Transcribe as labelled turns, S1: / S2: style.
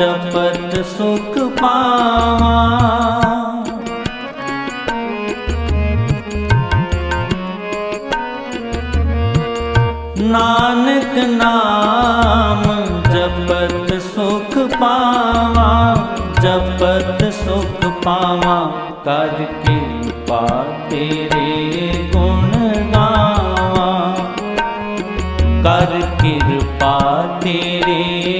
S1: ਜਪਤ ਸੁਖ ਪਾਵਾਂ। ਨਾਨਕ ਨਾਮ ਜਪਤ ਸੁਖ ਪਾਵਾਂ, ਜਪਤ ਸੁਖ ਪਾਵਾਂ। ਕਰ ਕਿਰਪਾ ਤੇਰੇ ਗੁਣ ਗਾਵਾਂ। ਕਰ ਕਿਰਪਾ ਤੇਰੇ